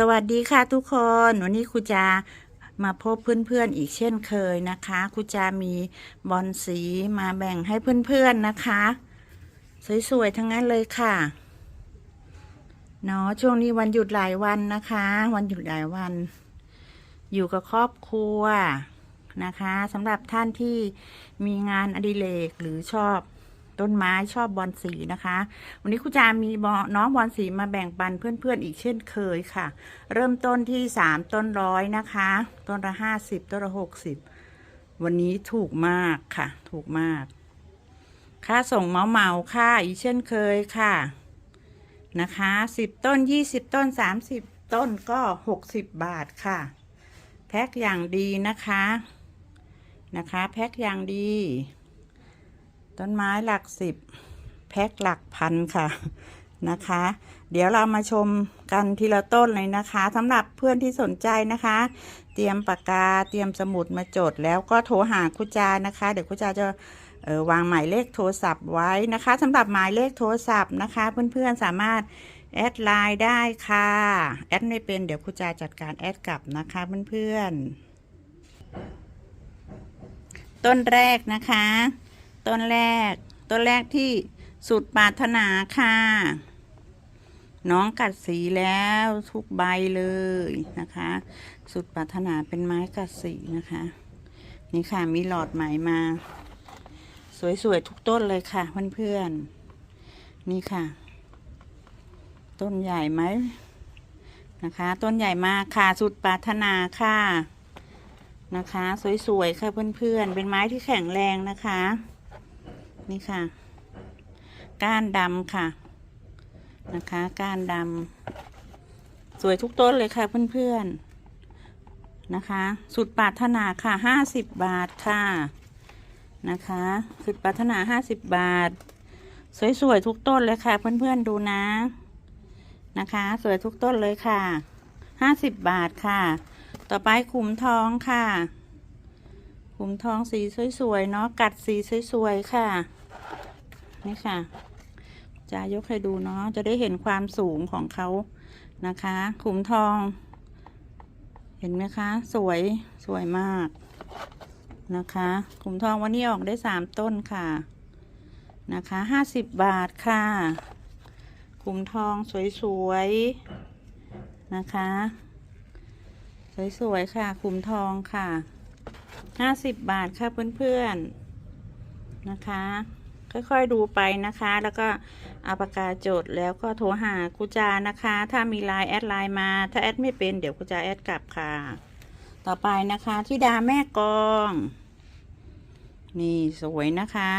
สวัสดีค่ะทุกคน วันนี้ครูจะมาพบเพื่อนๆอีกเช่นเคยนะคะครูจะมีบอลสีมาแบ่งให้เพื่อนๆนะคะ สวยๆทั้งนั้นเลยค่ะเนาะช่วงนี้วันหยุดหลายวันนะคะ วันหยุดหลายวัน อยู่กับครอบครัวนะคะสำหรับท่านที่มีงานอดิเรกหรือชอบ ต้นไม้ชอบบอลสีนะคะ วันนี้ครูจามีน้องบอลสีมาแบ่งปันเพื่อนๆอีกเช่นเคยค่ะ เริ่มต้นที่สามต้นร้อยนะคะ ต้นละห้าสิบต้นละหกสิบวันนี้ถูกมากค่ะ ถูกมาก ค่าส่งเมาเมาค่ะอีกเช่นเคยค่ะนะคะสิบต้นยี่สิบต้นสามสิบต้นก็หกสิบบาทค่ะ แพ็คอย่างดีนะคะนะคะ แพ็คอย่างดี ต้นไม้หลักสิบแพ็คหลักพันค่ะนะคะ เดี๋ยวเรามาชมกันทีละต้นเลยนะคะสำหรับเพื่อนที่สนใจนะคะ เตรียมปากกาเตรียมสมุดมาจดแล้วก็โทรหาคุจานะคะ เดี๋ยวคุจาจะออวางหมายเลขโทรศัพท์ไว้นะคะสำหรับหมายเลขโทรศัพท์นะคะ เพื่อนๆสามารถแอดไลน์ได้ค่ะแอดไม่เป็นเดี๋ยวคุจาจัดการแอดกลับนะคะเพื่อนๆต้นแรกนะคะ ต้นแรก ต้นแรกที่สุดปรารถนาค่ะ น้องกัดสีแล้วทุกใบเลยนะคะ สุดปรารถนาเป็นไม้กัดสีนะคะ นี่ค่ะมีหลอดไหมมา สวยๆทุกต้นเลยค่ะเพื่อนๆนี่ค่ะ ต้นใหญ่ไหมนะคะ ต้นใหญ่มากค่ะสุดปรารถนาค่ะนะคะ สวยๆค่ะเพื่อนๆ เป็นไม้ที่แข็งแรงนะคะ นี่ค่ะ ก้านดำค่ะ นะคะ ก้านดำสวยทุกต้นเลยค่ะเพื่อนๆนะคะ สุดปรารถนาค่ะห้าสิบบาทค่ะนะคะ สุดปรารถนาห้าสิบบาท สวยๆทุกต้นเลยค่ะ เพื่อนๆดูนะนะคะ สวยทุกต้นเลยค่ะห้าสิบบาทค่ะ ต่อไปขุมทองค่ะ ขุมทองสีสวยๆเนาะกัดสีสวยๆค่ะนี่ค่ะ จะยกให้ดูเนาะจะได้เห็นความสูงของเขานะคะขุมทอง เห็นไหมคะ สวยสวยมากนะคะขุมทองวันนี้ออกได้สามต้นค่ะนะคะห้าสิบบาทค่ะขุมทองสวยๆนะคะ สวยๆค่ะขุมทองค่ะ ห้าสิบบาทค่ะเพื่อนๆนะคะ ค่อยๆดูไปนะคะ แล้วก็เอาปากกาจดแล้วก็โทรหากูจานะคะ ถ้ามีไลน์แอดไลน์มา ถ้าแอดไม่เป็นเดี๋ยวกูจาแอดกลับค่ะ ต่อไปนะคะที่ดาแม่กอง นี่สวยนะคะ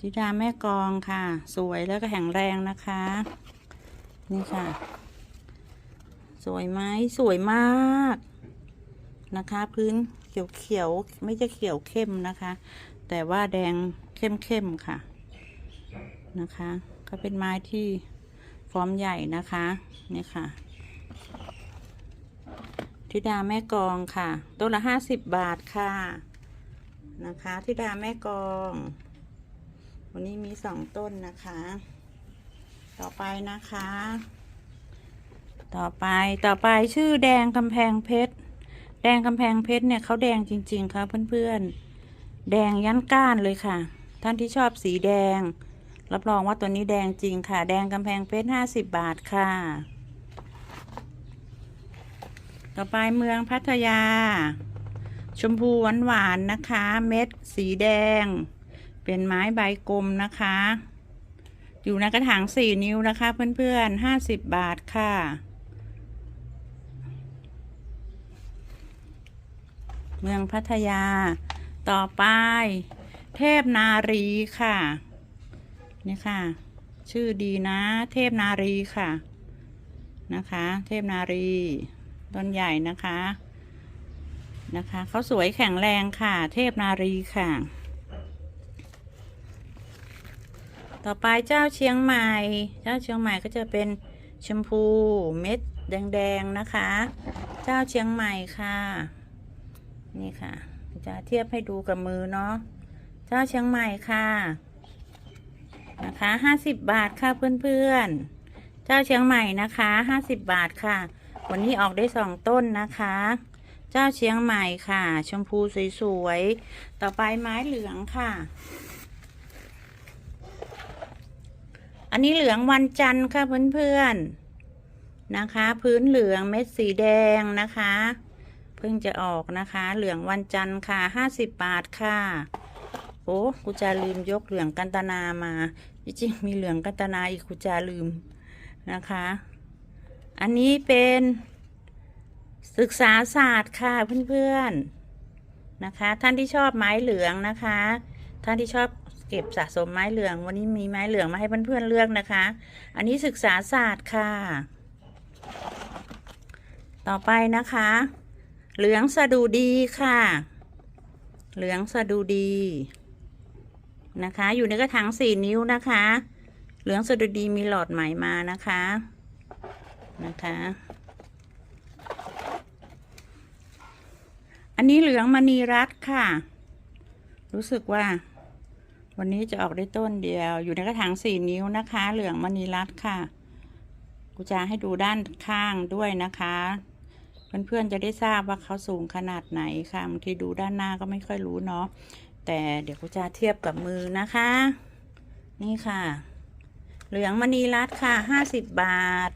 ธิดาแม่กองค่ะ สวยแล้วก็แข็งแรงนะคะ นี่ค่ะ สวยไหมสวยมาก นะคะ พื้นเขียวเขียวๆไม่จะเขียวเข้มนะคะ แต่ว่าแดงเข้มเข้มๆค่ะนะคะ ก็เป็นไม้ที่ฟอร์มใหญ่นะคะนี่ค่ะธิดาแม่กองค่ะต้นละห้าสิบบาทค่ะนะคะธิดาแม่กอง วันนี้มีสองต้นนะคะ ต่อไปนะคะ ต่อไปต่อไปชื่อแดงกำแพงเพชร แดงกำแพงเพชรเนี่ยเขาแดงจริง ๆค่ะเพื่อนๆ แดงยันก้านเลยค่ะ ท่านที่ชอบสีแดง รับรองว่าตัวนี้แดงจริงค่ะ แดงกำแพงเพชรห้าสิบบาทค่ะ ต่อไปเมืองพัทยา ชมพูหวานๆนะคะ เม็ดสีแดง เป็นไม้ใบกลมนะคะ อยู่ในกระถางสี่นิ้วนะคะ เพื่อนๆห้าสิบบาทค่ะ เมืองพัทยา ต่อไป เทพนารีค่ะ นี่ค่ะ ชื่อดีนะ เทพนารีค่ะ นะคะ เทพนารี ต้นใหญ่นะคะ นะคะเขาสวยแข็งแรงค่ะ เทพนารีค่ะ ต่อไปเจ้าเชียงใหม่ เจ้าเชียงใหม่ก็จะเป็นชมพูเม็ดแดง ๆ นะคะ เจ้าเชียงใหม่ค่ะ นี่ค่ะ จะเทียบให้ดูกับมือเนาะ เจ้าเชียงใหม่ค่ะ นะคะห้าสิบบาทค่ะเพื่อนๆ เจ้าเชียงใหม่นะคะห้าสิบบาทค่ะ วันนี้ออกได้สองต้นนะคะ เจ้าเชียงใหม่ค่ะ ชมพูสวยๆ ต่อไปไม้เหลืองค่ะ อันนี้เหลืองวันจันทร์ค่ะเพื่อนๆ นะคะ พื้นเหลืองเม็ดสีแดงนะคะ พิ่งจะออกนะคะ เหลืองวันจันทร์ค่ะห้าสิบบาทค่ะ โอ้กูจะลืมยกเหลืองกันตนามา จริงมีเหลืองกันตนาอีกกูจะลืมนะคะ อันนี้เป็นศึกษาศาสตร์ค่ะเพื่อนๆนะคะ ท่านที่ชอบไม้เหลืองนะคะ ท่านที่ชอบเก็บสะสมไม้เหลือง วันนี้มีไม้เหลืองมาให้เพื่อนๆเลือกนะคะ อันนี้ศึกษาศาสตร์ค่ะ ต่อไปนะคะ เหลืองสะดูดีค่ะ เหลืองสะดูดี นะคะ อยู่ในกระถางสี่นิ้วนะคะ เหลืองสะดุดีมีหลอดไหมมานะคะ นะคะ อันนี้เหลืองมณีรัตค่ะ รู้สึกว่า วันนี้จะออกได้ต้นเดียว อยู่ในกระถางสี่นิ้วนะคะ เหลืองมณีรัตค่ะ กูจะให้ดูด้านข้างด้วยนะคะ เพื่อนๆจะได้ทราบว่าเขาสูงขนาดไหนค่ะบางทีดูด้านหน้าก็ไม่ค่อยรู้เนาะแต่เดี๋ยวกูจะเทียบกับมือนะคะ นี่ค่ะ เหลืองมณีรัตน์ค่ะห้าสิบบาท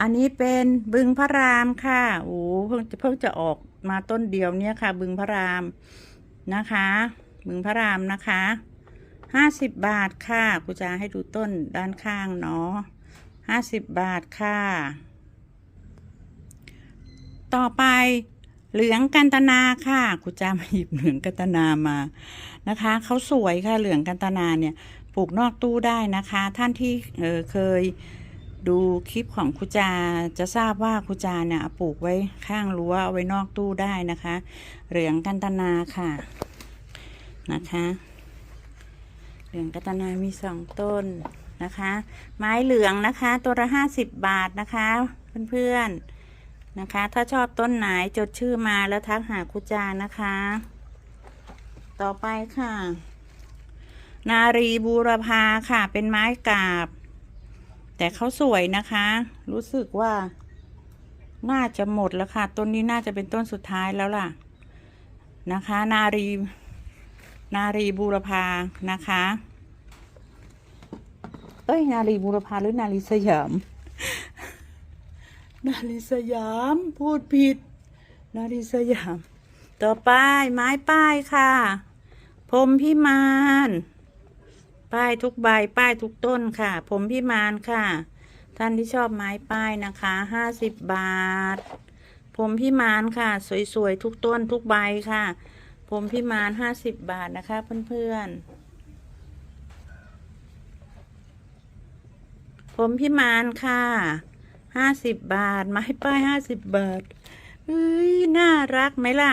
อันนี้เป็นบึงพระรามค่ะโอ้เพิ่งจะเพิ่งจะออกมาต้นเดียวเนี่ยค่ะ บึงพระรามนะคะ บึงพระรามนะคะห้าสิบบาทค่ะกูจะให้ดูต้นด้านข้างเนาะห้าสิบบาทค่ะ ต่อไปเหลืองกันตนาค่ะกูจะมาหยิบเหลืองกันตนามานะคะเขาสวยค่ะเหลืองกันตนาเนี่ยปลูกนอกตู้ได้นะคะ ท่านที่เเคยดูคลิปของครูจาจะทราบว่าครูจาเนี่ยปลูกไว้ข้างรั้วเอาไว้นอกตู้ได้นะคะ เหลืองกันตนาค่ะนะคะ เหลืองกันตนามีสองต้นนะคะ ไม้เหลืองนะคะ ตัวละห้าสิบบาทนะคะ เพื่อนๆ นะคะ ถ้าชอบต้นไหนจดชื่อมาแล้วทักหาครูจานะคะ ต่อไปค่ะ นารีบูรพาค่ะ เป็นไม้กาบ แต่เขาสวยนะคะ รู้สึกว่า น่าจะหมดแล้วค่ะ ต้นนี้น่าจะเป็นต้นสุดท้ายแล้วล่ะ นะคะ นารี นารีบูรพานะคะ เอ้ย นารีบูรพาหรือนารีสยาม นารีสยามพูดผิด นารีสยาม ต่อไปไม้ป้ายค่ะ พรมพิมาน ป้ายทุกใบป้ายทุกต้นค่ะ พรมพิมานค่ะ ท่านที่ชอบไม้ป้ายนะคะห้าสิบบาท พรมพิมานค่ะ สวยๆทุกต้นทุกใบค่ะ พรมพิมานห้าสิบบาทนะคะเพื่อนๆผมพิมานค่ะ ห้าสิบบาท ไม้ป้ายห้าสิบบาทเอ้ยน่ารักไหมล่ะ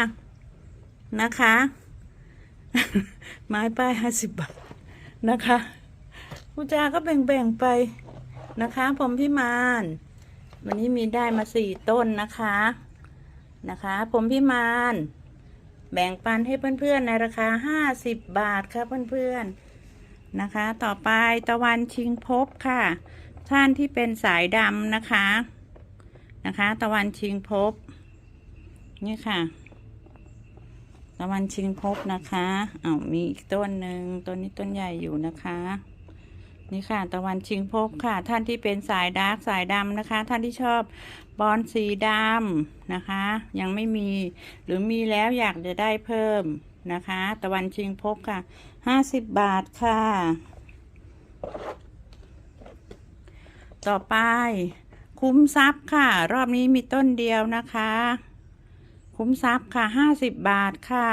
นะคะ ไม้ป้ายห้าสิบบาทนะคะกูจาก็แบ่งๆไปนะคะ ผมพิมานวันนี้มีได้มาสี่ต้นนะคะ นะคะ ผมพิมานแบ่งปันให้เพื่อนๆในราคาห้าสิบบาทค่ะเพื่อนๆนะคะ ต่อไปตะวันชิงพบค่ะ ท่านที่เป็นสายดำนะคะ นะคะ ตะวันชิงพบ นี่ค่ะ ตะวันชิงพบนะคะเอาวมีอีกต้นหนึ่งต้นนี้ต้นใหญ่อยู่นะคะ นี่ค่ะ ตะวันชิงพบค่ะ ท่านที่เป็นสายดาร์กสายดำนะคะ ท่านที่ชอบบอลสีดำนะคะ ยังไม่มีหรือมีแล้วอยากจะได้เพิ่มนะคะ ตะวันชิงพบค่ะห้าสิบบาทค่ะ ต่อไป คุ้มทรัพย์ค่ะ รอบนี้มีต้นเดียวนะคะ คุ้มทรัพย์ค่ะห้าสิบบาทค่ะ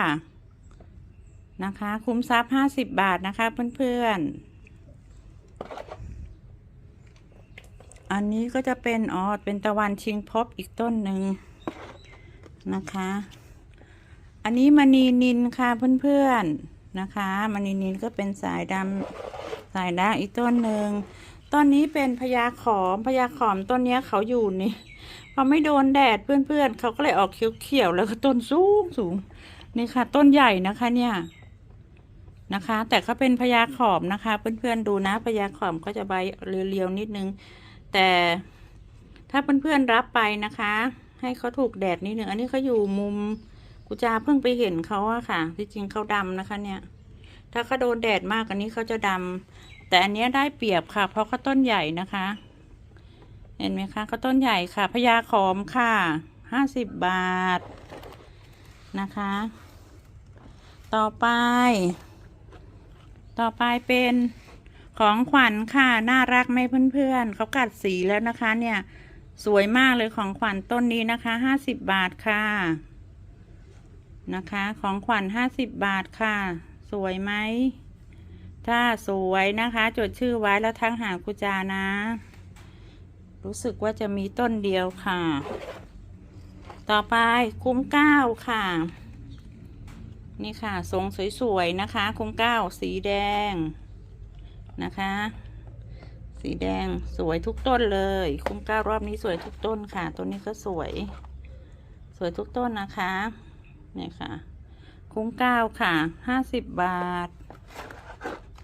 นะคะ คุ้มทรัพย์ห้าสิบบาทนะคะเพื่อนๆ อันนี้ก็จะเป็นอ๋อเป็นตะวันชิงพบอีกต้นหนึ่งนะคะ อันนี้มณีนินค่ะเพื่อนๆนะคะมณีนินก็เป็นสายดำสายด่างอีกต้นหนึ่ง ต้นนี้เป็นพญาขอมพญาขอมต้นนี้เขาอยู่นี่พอไม่โดนแดดเพื่อนๆเขาก็เลยออกเขียวๆแล้วก็ต้นสูงสูงนี่ค่ะ ต้นใหญ่นะคะเนี่ยนะคะ แต่ก็เป็นพญาขอบนะคะ เพื่อนๆดูนะพญาขอบก็จะใบเรียวๆนิดนึง แต่ถ้าเพื่อนๆรับไปนะคะ ให้เขาถูกแดดนิดนึงอันนี้เขาอยู่มุมกุจาเพิ่งไปเห็นเขาอะค่ะ ที่จริงเขาดำนะคะ เนี่ย ถ้าเขาโดนแดดมากอันนี้เขาจะดำ แต่อันนี้ได้เปรียบค่ะ เพราะเขาต้นใหญ่นะคะ เห็นไหมคะเขาต้นใหญ่ค่ะพญาขอมค่ะห้าสิบบาทนะคะ ต่อไป ต่อไปเป็นของขวัญค่ะ น่ารักไหมเพื่อนๆเขากัดสีแล้วนะคะ เนี่ย สวยมากเลยของขวัญต้นนี้นะคะห้าสิบบาทค่ะ นะคะ ของขวัญห้าสิบบาทค่ะ สวยไหม ถ้าสวยนะคะ จดชื่อไว้แล้วทักหากุจานะ รู้สึกว่าจะมีต้นเดียวค่ะ ต่อไปคุ้มเก้าค่ะ นี่ค่ะ ทรงสวยๆนะคะ คุ้มเก้าสีแดงนะคะ สีแดงสวยทุกต้นเลย คุ้มเก้ารอบนี้สวยทุกต้นค่ะ ต้นนี้ก็สวย สวยทุกต้นนะคะ เนี่ยค่ะ คุ้มเก้าค่ะห้าสิบบาท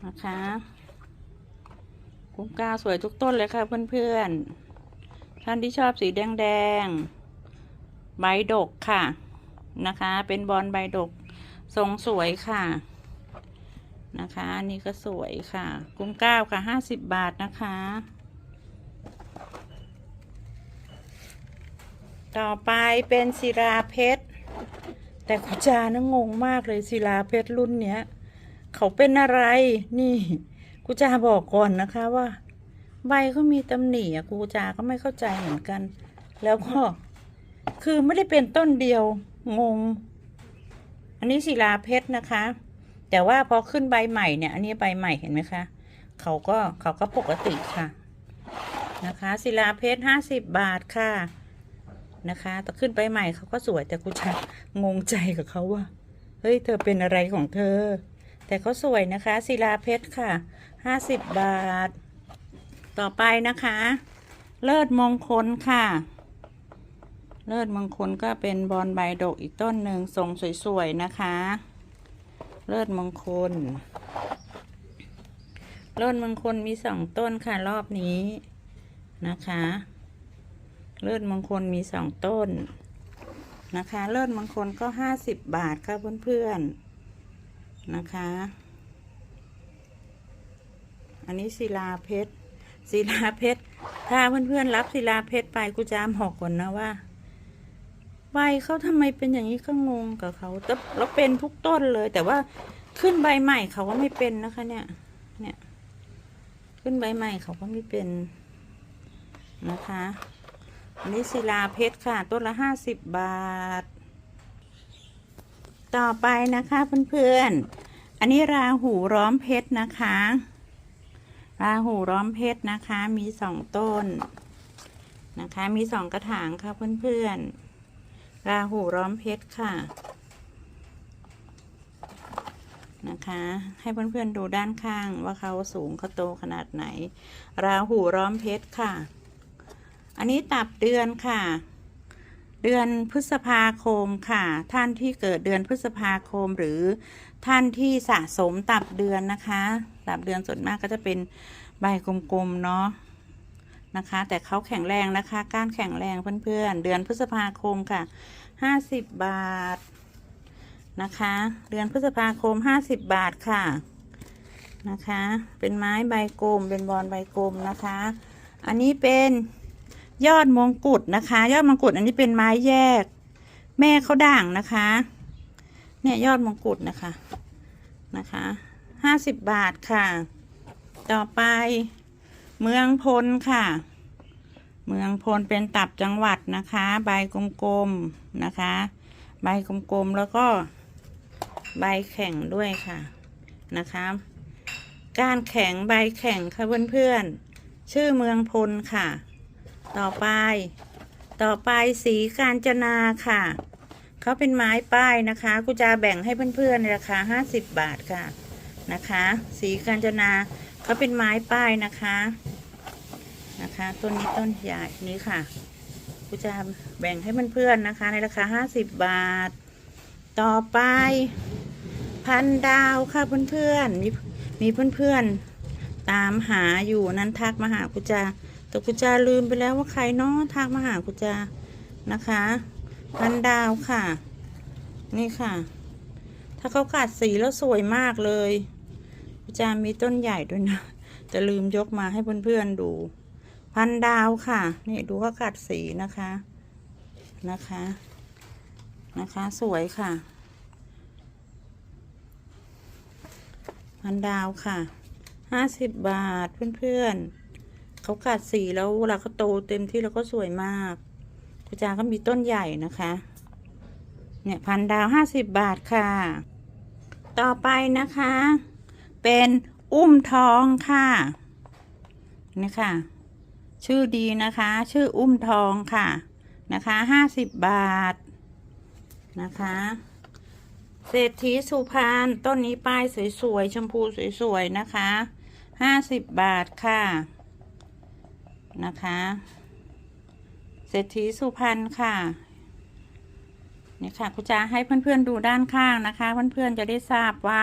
นะคะคุ้มก้าสวยทุกต้นเลยค่ะเพื่อนๆ ท่านที่ชอบสีแดงๆ ใบดกค่ะนะคะ เป็นบอลใบดกทรงสวยค่ะนะคะอันนี่ก็สวยค่ะ กุ้งก้าค่ะห้าสิบบาทนะคะ ต่อไปเป็นศิลาเพชร แต่ขุจานะงงมากเลยศิลาเพชรรุ่นเนี้ย เขาเป็นอะไร นี่ กูจาบอกก่อนนะคะว่า ใบเขามีตำหนิอะกูจาก็ไม่เข้าใจเหมือนกัน แล้วก็ คือไม่ได้เป็นต้นเดียว งง อันนี้ศิลาเพชรนะคะ แต่ว่าพอขึ้นใบใหม่เนี่ย อันนี้ใบใหม่เห็นไหมคะ เขาก็เขาก็ปกติค่ะ นะคะศิลาเพชรห้าสิบบาทค่ะนะคะแต่ขึ้นใบใหม่เขาก็สวยแต่กูจะงงใจกับเขาว่า เฮ้ย เธอเป็นอะไรของเธอ แต่เขาสวยนะคะศิลาเพชรค่ะห้าสิบบาท ต่อไปนะคะ เลิศมงคลค่ะ เลิศมงคลก็เป็นบอลใบดกอีกต้นหนึ่งทรงสวยๆนะคะ เลิศมงคล เลิศมงคลมีสองต้นค่ะรอบนี้นะคะ เลิศมงคลมีสองต้นนะคะ เลิศมงคลก็ห้าสิบบาทค่ะเพื่อนๆ นะคะ อันนี้ศิลาเพชรศิลาเพชรถ้าเพื่อนๆรับศิลาเพชรไปกูจะบอกก่อนนะว่าใบเขาทำไมเป็นอย่างนี้ก็งงกับเขาแต่แล้วเป็นทุกต้นเลย แต่ว่าขึ้นใบใหม่เขาก็ไม่เป็นนะคะ เนี่ย เนี่ย ขึ้นใบใหม่เขาก็ไม่เป็นนะคะอันนี้ศิลาเพชรค่ะต้นละห้าสิบบาท ต่อไปนะคะเพื่อนๆ อันนี้ราหูร้อมเพชรนะคะ ราหูร้อมเพชรนะคะ มีสองต้นนะคะ มีสองกระถางค่ะเพื่อนๆ ราหูร้อมเพชรค่ะนะคะ ให้เพื่อนๆดูด้านข้างว่าเขาสูงเขาโตขนาดไหน ราหูร้อมเพชรค่ะ อันนี้ตับเดือนค่ะ เดือนพฤษภาคมค่ะ ท่านที่เกิดเดือนพฤษภาคมหรือท่านที่สะสมตับเดือนนะคะตับเดือนส่วนมากก็จะเป็นใบกลมๆเนาะนะคะ แต่เขาแข็งแรงนะคะก้านแข็งแรงเพื่อนๆ เดือนพฤษภาคมค่ะห้าสิบบาทนะคะ เดือนพฤษภาคมห้าสิบบาทค่ะนะคะ เป็นไม้ใบกลมเป็นบอลใบกลมนะคะ อันนี้เป็น ยอดมงกุฎนะคะ ยอดมงกุฎอันนี้เป็นไม้แยก แม่เขาด่างนะคะ เนี่ยยอดมงกุฎนะคะนะคะห้าสิบบาทค่ะ ต่อไปเมืองพลค่ะ เมืองพลเป็นตับจังหวัดนะคะ ใบกลมๆนะคะ ใบกลมๆแล้วก็ใบแข็งด้วยค่ะนะคะก้านแข็งใบแข็งค่ะเพื่อนๆชื่อเมืองพลค่ะ ต่อไป ต่อไปสีกาญจนาค่ะ เขาเป็นไม้ป้ายนะคะกูจะแบ่งให้เพื่อนๆในราคาห้าสิบบาทค่ะนะคะ สีกาญจนาเขาเป็นไม้ป้ายนะคะนะคะ ต้นนี้ต้นใหญ่นี้ค่ะกูจะแบ่งให้เพื่อนๆนะคะ ในราคาห้าสิบบาท ต่อไป พันดาวค่ะเพื่อนๆมีมีเพื่อนๆตามหาอยู่นั้นทักมาหากุจา แต่กุจาลืมไปแล้วว่าใครเนาะทักมาหากุจานะคะ พันดาวค่ะ นี่ค่ะ ถ้าเขากัดสีแล้วสวยมากเลยกุจามีต้นใหญ่ด้วยนะจะลืมยกมาให้เพื่อนๆดู พันดาวค่ะ นี่ดูเขากัดสีนะคะนะคะ นะคะ สวยค่ะ พันดาวค่ะห้าสิบบาทเพื่อนๆ เขากัดสีแล้วเวลาเขาโตเต็มที่แล้วก็สวยมากกุจาก็มีต้นใหญ่นะคะ เนี่ยพันดาวห้าสิบบาทค่ะ ต่อไปนะคะ เป็นอุ้มทองค่ะนี่ค่ะ ชื่อดีนะคะ ชื่ออุ้มทองค่ะ นะคะห้าสิบบาทนะคะเศรษฐีสุพรรณต้นนี้ป้ายสวยๆ ชมพูสวยๆ นะคะ ห้าสิบบาทค่ะ นะคะ เศรษฐีสุพรรณค่ะนี่ค่ะคุณจาให้เพื่อนๆดูด้านข้างนะคะ เพื่อนๆจะได้ทราบว่า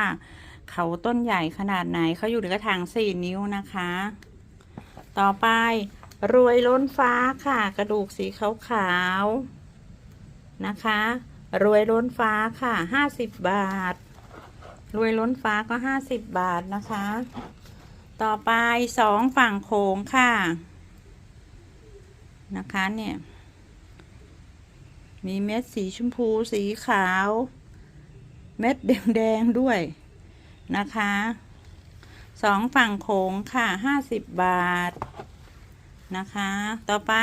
เขาต้นใหญ่ขนาดไหนเขาอยู่ในกระถางสี่นิ้วนะคะ ต่อไปรวยล้นฟ้าค่ะ กระดูกสีขาวๆนะคะ รวยล้นฟ้าค่ะห้าสิบบาท รวยล้นฟ้าก็ห้าสิบบาทนะคะ ต่อไปสองฝั่งโขงค่ะ นะคะเนี่ย มีเม็ดสีชมพูสีขาว เม็ดแดงๆด้วยนะคะสองฝั่งโขงค่ะห้าสิบบาทนะคะ ต่อไป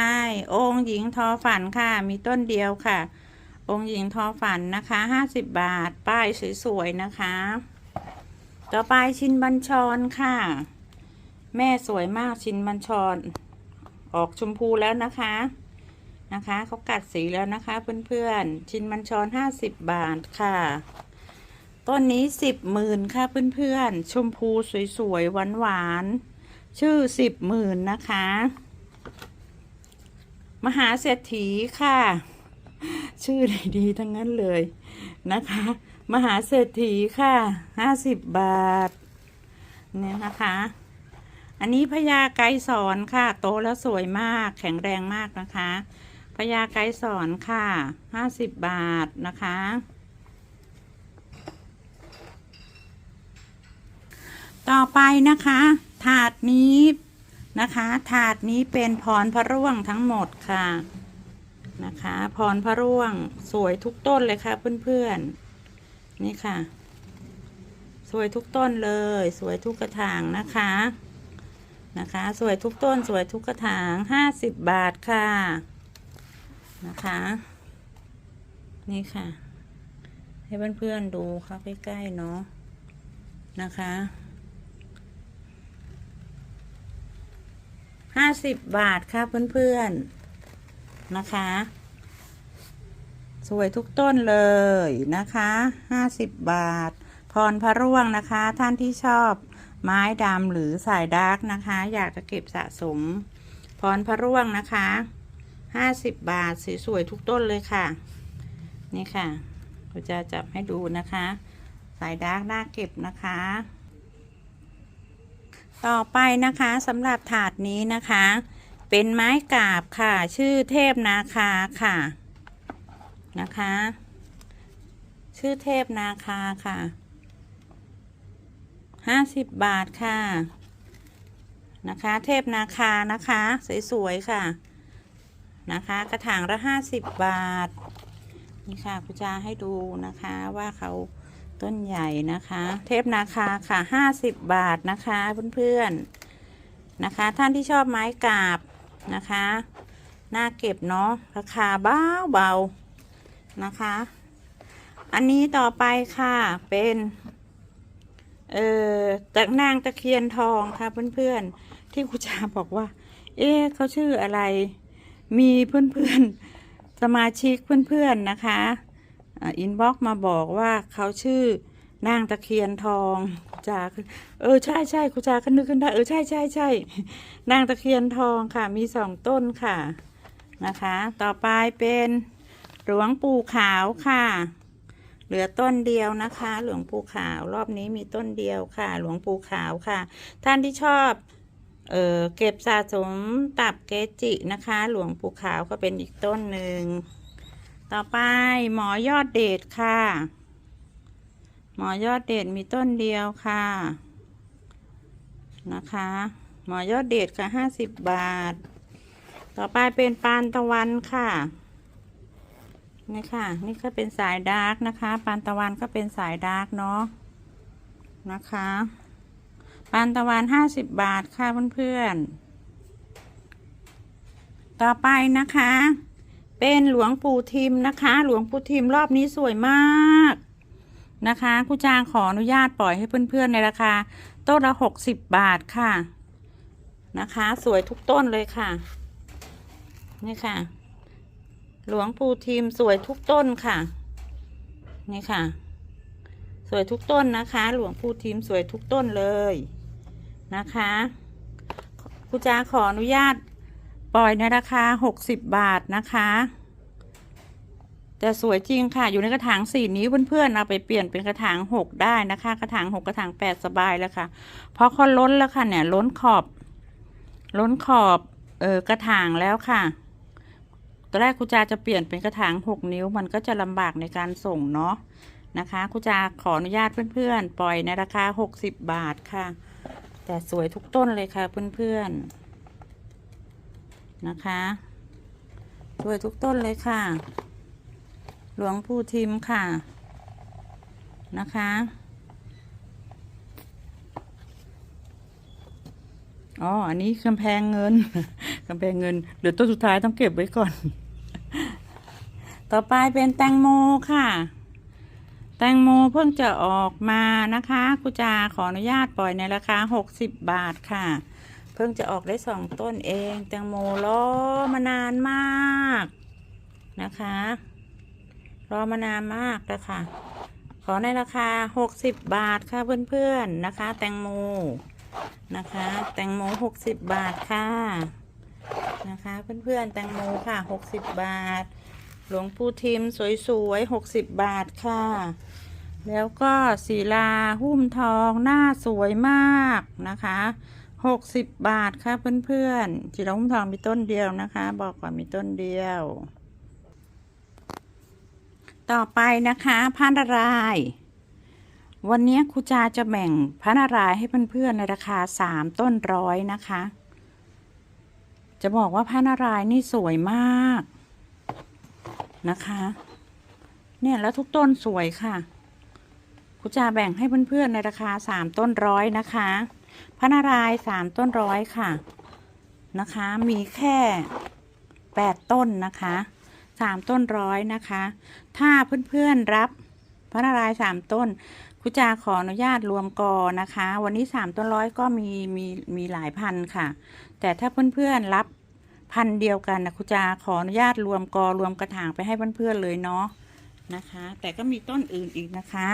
องค์หญิงทอฝันค่ะ มีต้นเดียวค่ะ องค์หญิงทอฝันนะคะห้าสิบบาท ป้ายสวยๆนะคะ ต่อไปชินบัญชรค่ะ แม่สวยมากชินบัญชร ออกชมพูแล้วนะคะนะคะเขากัดสีแล้วนะคะเพื่อนๆ ชิ้นบัญชรห้าสิบบาทค่ะ ต้นนี้สิบหมื่นค่ะเพื่อนๆ ชมพูสวยๆหวานๆ ชื่อสิบหมื่นนะคะ มหาเศรษฐีค่ะ ชื่อดีๆทั้งนั้นเลยนะคะ มหาเศรษฐีค่ะห้าสิบบาท เนี่ยนะคะ อันนี้พญาไกสอนค่ะ โตแล้วสวยมาก แข็งแรงมากนะคะพญาไกสอนค่ะห้าสิบบาทนะคะ ต่อไปนะคะ ถาดนี้นะคะ ถาดนี้เป็นพรพระร่วงทั้งหมดค่ะนะคะ พรพระร่วงสวยทุกต้นเลยค่ะเพื่อนๆนี่ค่ะ สวยทุกต้นเลย สวยทุกกระถางนะคะ นะคะ สวยทุกต้นสวยทุกกระถางห้าสิบบาทค่ะนะคะ นี่ค่ะ ให้เพื่อนๆดูเข้าใกล้ๆเนาะนะคะห้าสิบบาทค่ะเพื่อนๆนะคะ สวยทุกต้นเลยนะคะห้าสิบบาท พรพระร่วงนะคะ ท่านที่ชอบ ไม้ดำหรือสายดาร์กนะคะ อยากจะเก็บสะสม พรพระร่วงนะคะห้าสิบบาทสสวยทุกต้นเลยค่ะ นี่ค่ะเราจะจับให้ดูนะคะ สายดาร์กน่าเก็บนะคะ ต่อไปนะคะสำหรับถาดนี้นะคะ เป็นไม้กาบค่ะ ชื่อเทพนาคาค่ะนะคะ ชื่อเทพนาคาค่ะ ห้าสิบบาทค่ะ นะคะ เทพนาคานะคะ สวยๆค่ะ นะคะ กระถางละห้าสิบบาท นี่ค่ะคุณจาให้ดูนะคะว่าเขาต้นใหญ่นะคะ เทพนาคาค่ะห้าสิบบาทนะคะเพื่อนๆนะคะ ท่านที่ชอบไม้กาบนะคะน่าเก็บเนาะราคาเบาเบานะคะ อันนี้ต่อไปค่ะเป็น เอ่อตะนางตะเคียนทองค่ะเพื่อนๆ ที่คุณจาบอกว่า เอ๊ะเขาชื่ออะไร มีเพื่อนๆ สมาชิกเพื่อนๆนะคะอินบ็อกมาบอกว่าเขาชื่อนางตะเคียนทองจาเออใช่ใช่คุณจาก็นึกขึ้นได้เออใช่ใช่ใช่นางตะเคียนทองค่ะ มีสองต้นค่ะนะคะ ต่อไปเป็นหลวงปู่ขาวค่ะ เหลือต้นเดียวนะคะ หลวงปู่ขาวรอบนี้มีต้นเดียวค่ะ หลวงปู่ขาวค่ะ ท่านที่ชอบเออเก็บสะสมตับเกจินะคะ หลวงปู่ขาวก็เป็นอีกต้นหนึ่งต่อไปหมอยอดเดชค่ะ หมอยอดเดชมีต้นเดียวค่ะนะคะ หมอยอดเดชค่ะห้าสิบบาท ต่อไปเป็นปานตะวันค่ะ นี่ค่ะ นี่ก็เป็นสายดาร์กนะคะ ปานตะวันก็เป็นสายดาร์กเนาะนะคะ ปานตะวันห้าสิบบาทค่ะเพื่อนๆ ต่อไปนะคะ เป็นหลวงปู่ทิมนะคะ หลวงปู่ทิมรอบนี้สวยมากนะคะครูจางขออนุญาตปล่อยให้เพื่อนๆในราคา ต้นละหกสิบบาทค่ะนะคะ สวยทุกต้นเลยค่ะ นี่ค่ะ หลวงปู่ทิมสวยทุกต้นค่ะ นี่ค่ะ สวยทุกต้นนะคะ หลวงปู่ทิมสวยทุกต้นเลยนะคะครูจาขออนุญาตปล่อยในราคาหกสิบบาทนะคะ แต่สวยจริงค่ะ อยู่ในกระถางสี่นิ้วเพื่อนๆเอาไปเปลี่ยนเป็นกระถางหกได้นะคะ กระถางหกกระถางแปดสบายแล้วค่ะ เพราะเขาล้นแล้วค่ะเนี่ยล้นขอบ ล้นขอบเออกระถางแล้วค่ะ ตอนแรกครูจาจะเปลี่ยนเป็นกระถางหกนิ้ว มันก็จะลำบากในการส่งเนาะนะคะครูจาขออนุญาตเพื่อนๆ ปล่อยในราคาหกสิบบาทค่ะ แต่สวยทุกต้นเลยค่ะเพื่อนๆนะคะสวยทุกต้นเลยค่ะ หลวงปู่ทิมค่ะนะคะอ๋อ อันนี้กำแพงเงิน กำแพงเงินเดี๋ยวต้นสุดท้ายต้องเก็บไว้ก่อน ต่อไปเป็นแตงโมค่ะ แตงโมเพิ่งจะออกมานะคะกุจาขออนุญาตปล่อยในราคาหกสิบบาทค่ะ เพิ่งจะออกได้สองต้นเอง แตงโมรอมานานมากนะคะ รอมานานมากแล้วค่ะ ขอในราคาหกสิบบาทค่ะเพื่อนๆนะคะ แตงโมนะคะ แตงโมหกสิบบาทค่ะนะคะ เพื่อนๆแตงโมค่ะหกสิบบาท หลวงปู่ทิมสวยๆหกสิบบาทค่ะ แล้วก็ศิลาหุ้มทองหน้าสวยมากนะคะหกสิบบาทค่ะเพื่อนๆศิลาหุ้มทองมีต้นเดียวนะคะ บอกว่ามีต้นเดียว ต่อไปนะคะพันรายวันนี้ครูจาจะแบ่งพระนารายให้เพื่อนๆในราคาสามต้นร้อยนะคะ จะบอกว่าพระนารายนี่สวยมาก นะคะ เนี่ยแล้วทุกต้นสวยค่ะครูจาแบ่งให้เพื่อนๆในราคาสามต้นร้อยนะคะพระนารายณ์สามต้นร้อยค่ะนะคะ มีแค่แปดต้นนะคะสามต้นร้อยนะคะ ถ้าเพื่อนๆรับพระนารายณ์สามต้นครูจาขออนุญาตรวมกอนะคะ วันนี้สามต้นร้อยก็มีมีมีหลายพันค่ะ แต่ถ้าเพื่อนๆรับ พันเดียวกันนะครูจาขออนุญาตรวมกอรวมกระถางไปให้เพื่อนๆเลยเนาะนะคะ แต่ก็มีต้นอื่นอีกนะคะ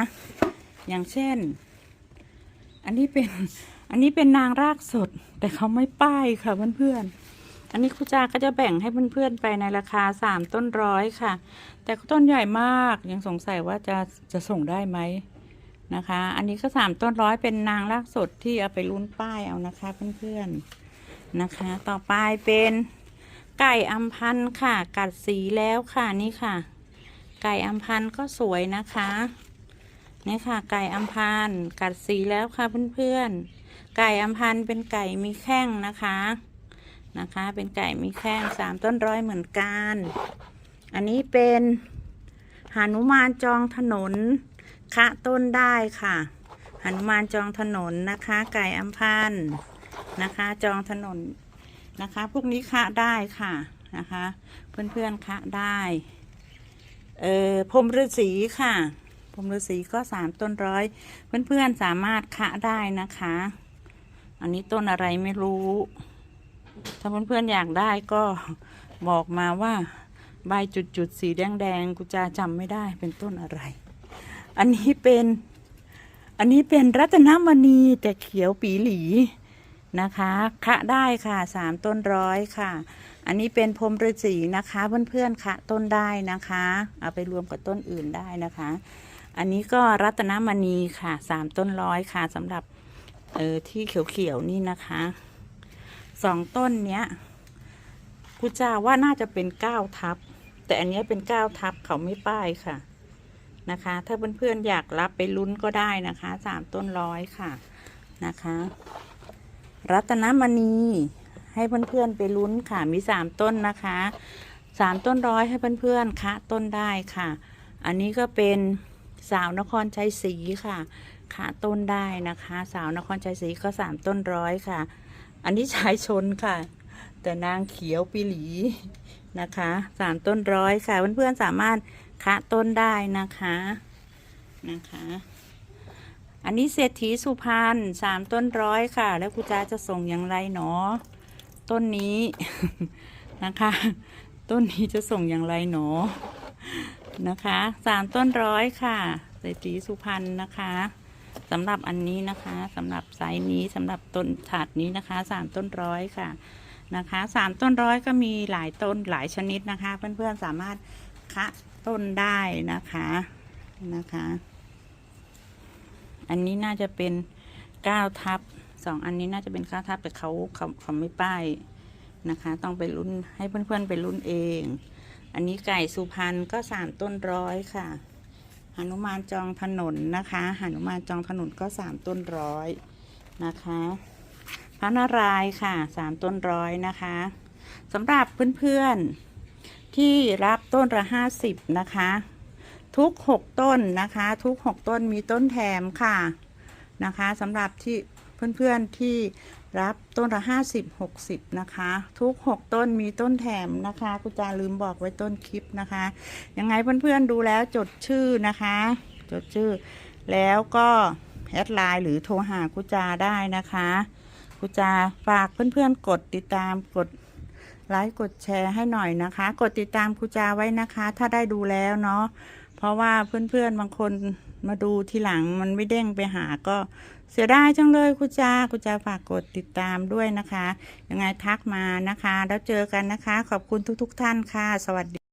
อย่างเช่น อันนี้เป็นอันนี้เป็นนางรากสด แต่เขาไม่ป้ายค่ะเพื่อนๆอันนี้ครูจาก็จะแบ่งให้เพื่อนๆไปในราคาสามต้นร้อยค่ะ แต่ต้นใหญ่มากยังสงสัยว่าจะจะส่งได้ไหมนะคะ อันนี้ก็สามต้นร้อยเป็นนางรากสดที่เอาไปลุ้นป้ายเอานะคะเพื่อนๆนะคะ ต่อไปเป็น ไก่อัมพันธ์ค่ะ กัดสีแล้วค่ะนี่ค่ะ ไก่อัมพันธ์ก็สวยนะคะนี่ค่ะ ไก่อัมพันธ์กัดสีแล้วค่ะเพื่อนๆไก่อัมพันธ์เป็นไก่มีแข้งนะคะนะคะ เป็นไก่มีแข้งสามต้นร้อยเหมือนกัน อันนี้เป็นหานุมานจองถนนคะต้นได้ค่ะหนุมานจองถนนนะคะ ไก่อัมพันธ์นะคะ จองถนน นะคะ พวกนี้คะได้ค่ะนะคะ เพื่อนๆคะได้ เอ่อพรมฤาษีค่ะพรมฤาษีก็สามต้นร้อย เพื่อนๆสามารถคะได้นะคะ อันนี้ต้นอะไรไม่รู้ ถ้าเพื่อนๆอยากได้ก็บอกมาว่าใบจุดๆสีแดงๆกูจะจำไม่ได้เป็นต้นอะไร อันนี้เป็นอันนี้เป็นรัตนมณีแต่เขียวปีหลี นะคะคะได้ค่ะสามต้นร้อยค่ะ อันนี้เป็นพรมฤาษีนะคะเพื่อนๆคะต้นได้นะคะ เอาไปรวมกับต้นอื่นได้นะคะ อันนี้ก็รัตนมณีค่ะสามต้นร้อยค่ะสำหรับเออที่เขียวๆนี่นะคะสองต้นเนี้ยกูจาว่าน่าจะเป็นเก้าทับ แต่อันนี้เป็นเก้าทับเขาไม่ป้ายค่ะนะคะ ถ้าเพื่อนๆอยากรับไปลุ้นก็ได้นะคะสามต้นร้อยค่ะนะคะ รัตนมณี ให้เพื่อนๆไปลุ้นค่ะมีสามต้นนะคะสามต้นร้อยให้เพื่อนๆคะต้นได้ค่ะ อันนี้ก็เป็นสาวนครชัยศรีค่ะคะต้นได้นะคะ สาวนครชัยศรีก็สามต้นร้อยค่ะ อันนี้ชายชนค่ะ แต่นางเขียวปีหลีนะคะสามต้นร้อยค่ะเพื่อนๆสามารถคะต้นได้นะคะนะคะ อันนี้เศรษฐีสุพรรณสามต้นร้อยค่ะ แล้วครูจาจะส่งอย่างไรหนอ ต้นนี้นะคะ ต้นนี้จะส่งอย่างไรหนอนะคะสามต้นร้อยค่ะเศรษฐีสุพรรณนะคะสำหรับอันนี้นะคะสำหรับไซส์นี้สำหรับต้นถาดนี้นะคะสามต้นร้อยค่ะนะคะสามต้นร้อยก็มีหลายต้นหลายชนิดนะคะ เพื่อนๆสามารถคะต้นได้นะคะนะคะ อันนี้น่าจะเป็นเก้าทับสองอันนี้น่าจะเป็นเก้าทับแต่เขาเขาเขาไม่ป้ายนะคะ ต้องไปลุ้นให้เพื่อนๆไปลุ้นเอง อันนี้ไก่สุพรรณก็สามต้นร้อยค่ะหนุมานจองถนนนะคะหนุมานจองถนนก็สามต้นร้อยนะคะพระนารายณ์ค่ะสามต้นร้อยนะคะสำหรับเพื่อนๆที่รับต้นละห้าสิบนะคะ ทุก 6 ต้นนะคะ ทุก 6 ต้นมีต้นแถมค่ะนะคะสำหรับที่เพื่อนๆที่รับต้นละ50 60 นะคะ ทุก 6 ต้นมีต้นแถมนะคะกุจาลืมบอกไว้ต้นคลิปนะคะ ยังไงเพื่อนๆดูแล้วจดชื่อนะคะ จดชื่อแล้วก็แอดไลน์หรือโทรหากุจาได้นะคะกุจาฝากเพื่อนๆกดติดตามกดไลค์กดแชร์ให้หน่อยนะคะ กดติดตามครูจาไว้นะคะ ถ้าได้ดูแล้วเนาะ เพราะว่าเพื่อนๆบางคนมาดูทีหลังมันไม่เด้งไปหาก็เสียดายจังเลยคุณจาคุณจาฝากกดติดตามด้วยนะคะ ยังไงทักมานะคะ แล้วเจอกันนะคะ ขอบคุณทุก ๆ ท่านค่ะ สวัสดี